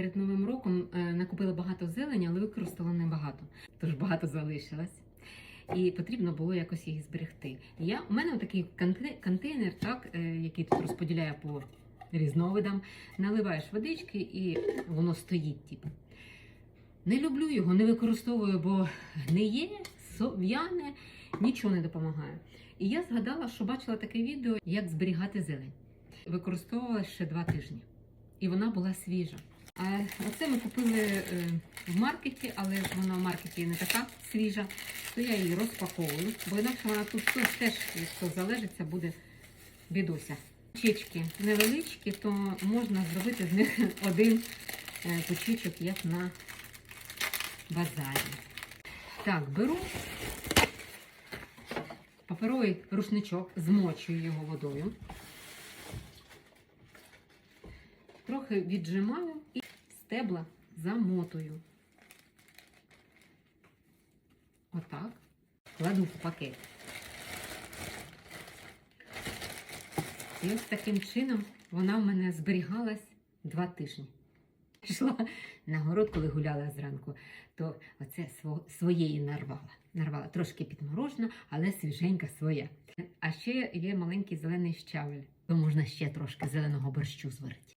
Перед новим роком е, накупила багато зелені, але використала небагато. Тож багато залишилось. І потрібно було якось їх зберегти. Я, у мене такий контейнер, так, е, який тут розподіляє по різновидам. Наливаєш водички і воно стоїть. Типу. Не люблю його, не використовую, бо гниє, сов'яне, нічого не допомагає. І я згадала, що бачила таке відео, як зберігати зелень. Використовувала ще два тижні. І вона була свіжа. Оце ми купили е, в маркеті, але вона в маркеті не така свіжа, то я її розпаковую, бо інакше вона тут, теж, якщо залежиться, буде бідуся. Чечки невеличкі, то можна зробити з них один е, як на базарі. Так, беру паперовий рушничок, змочую його водою. Трохи віджимаю стебла замотую. Отак. Кладу в пакет. І ось таким чином вона в мене зберігалась два тижні. Пішла на город, коли гуляла зранку, то оце своєї нарвала. Нарвала трошки підморожена, але свіженька своя. А ще є маленький зелений щавель. То можна ще трошки зеленого борщу зварити.